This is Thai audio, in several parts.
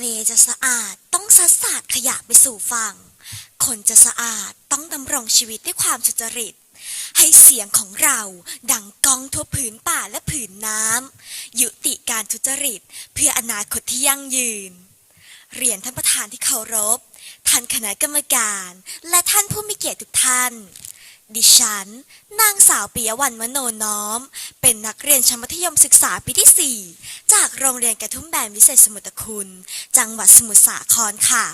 เลจะสะอาดต้องซัดสาดขยะไปสู่ฝั่ง คนจะสะอาดต้องดำรงชีวิตด้วยความสุจริต ให้เสียงของเราดังก้องทั่วผืนป่าและผืนน้ำยุติการทุจริตเพื่ออนาคตที่ยั่งยืน เรียนท่านประธานที่เคารพ ท่านคณะกรรมการ และท่านผู้มีเกียรติทุกท่าน ดิฉัน นางสาวปิยวันมโนน้อม เป็นนักเรียนชั้นมัธยมศึกษาปีที่ 4 จากโรงเรียนกระทุ่มแบนวิเศษสมุทรคุณ จังหวัดสมุทรสาครค่ะ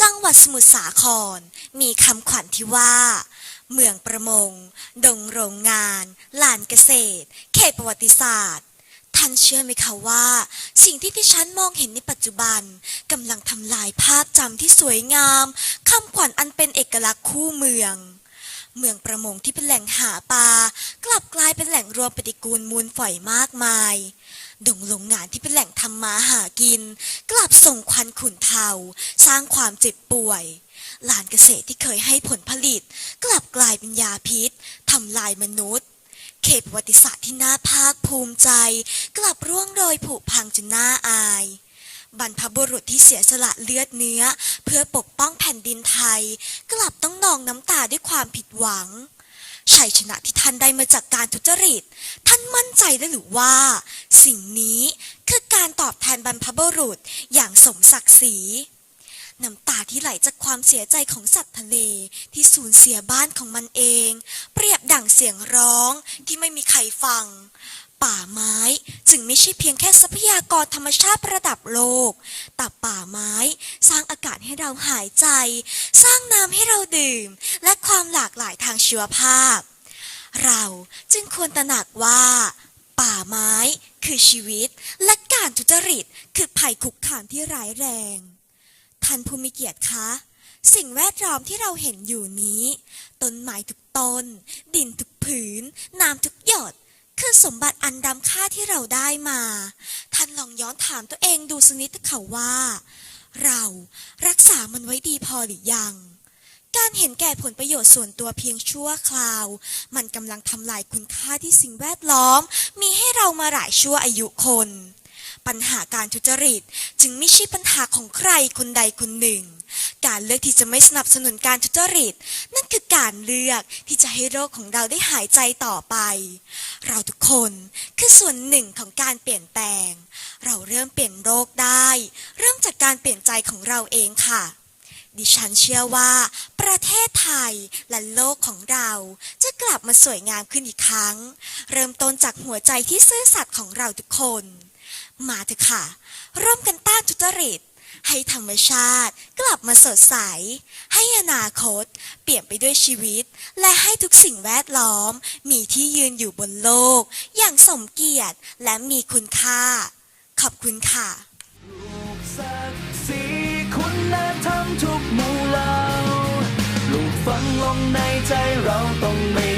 จังหวัดสมุทรสาคร มีคำขวัญที่ว่า เมืองประมง ดงโรงงาน ลานเกษตร เขตประวัติศาสตร์ท่านเชื่อไหมคะว่า สิ่งที่ดิฉันมองเห็นในปัจจุบันกำลังทำลายภาพจำที่สวยงามคำขวัญอันเป็นเอกลักษณ์คู่เมือง เมืองประมงที่เป็นแหล่งหาปลากลับกลายเป็นแหล่งรวมปฏิกูลมูลฝอยมากมาย ดงโรงงานที่เป็นแหล่งทำมาหากิน กลับส่งควันขุ่นเทา สร้างความเจ็บป่วยลานเกษตรที่เคยให้ผลผลิต กลับกลายเป็นยาพิษทำลายมนุษย์ เขตประวัติศาสตร์ที่น่าภาคภูมิใจ กลับร่วงโรยผุพังจนน่าอาย บรรพบุรุษที่เสียสละเลือดเนื้อ เพื่อปกป้องแผ่นดินไทย กลับต้องนองน้ำตาด้วยความผิดหวังชัยชนะที่ท่านได้มาจากการทุจริต ท่านมั่นใจได้หรือว่า สิ่งนี้คือการตอบแทนบรรพบุรุษอย่างสมศักดิ์ศรีน้ำตาที่ไหลจากความเสียใจของสัตว์ทะเลที่สูญเสียบ้านของมันเอง เปรียบดั่งเสียงร้องที่ไม่มีใครฟัง ป่าไม้ จึงไม่ใช่เพียงแค่ทรัพยากรธรรมชาติระดับโลก แต่ป่าไม้ สร้างอากาศให้เราหายใจ สร้างน้ำให้เราดื่ม และความหลากหลายทางชีวภาพ เราจึงควรตระหนักว่า ป่าไม้ คือชีวิต และการทุจริต คือภัยคุกคามที่ร้ายแรง ท่านผู้มีเกียรติคะสิ่งแวดล้อมที่เราเห็นอยู่นี้ ต้นไม้ทุกต้น ดินทุกผืน น้ำทุกหยด คือสมบัติอันดำค่าที่เราได้มา ท่านลองย้อนถามตัวเองดูสักนิดเถอะว่า เรารักษามันไว้ดีพอหรือยัง การเห็นแก่ผลประโยชน์ส่วนตัวเพียงชั่วคราว มันกำลังทำลายคุณค่าที่สิ่งแวดล้อม มีให้เรามาหลายชั่วอายุคน ปัญหาการทุจริตจึงไม่ใช่ปัญหาของใครคนใดคนหนึ่ง การเลือกที่จะไม่สนับสนุนการทุจริต นั่นคือการเลือกที่จะให้โลกของเราได้หายใจต่อไป เราทุกคนคือส่วนหนึ่งของการเปลี่ยนแปลง เราเริ่มเปลี่ยนโลกได้ เริ่มจากการเปลี่ยนใจของเราเองค่ะ ดิฉันเชื่อว่า ประเทศไทยและโลกของเราจะกลับมาสวยงามขึ้นอีกครั้ง เริ่มต้นจากหัวใจที่ซื่อสัตย์ของเราทุกคน มาเถอะค่ะร่วมกันต้านทุจริต ให้ธรรมชาติกลับมาสดใส ให้อนาคต เปลี่ยนไปด้วยชีวิต และให้ทุกสิ่งแวดล้อม มีที่ยืนอยู่บนโลก อย่างสมเกียรติและมีคุณค่า ขอบคุณค่ะศักดิ์ศรีคุณธรรมทุกหมู่เหล่าลูกฝังลงในใจเราต้องไม่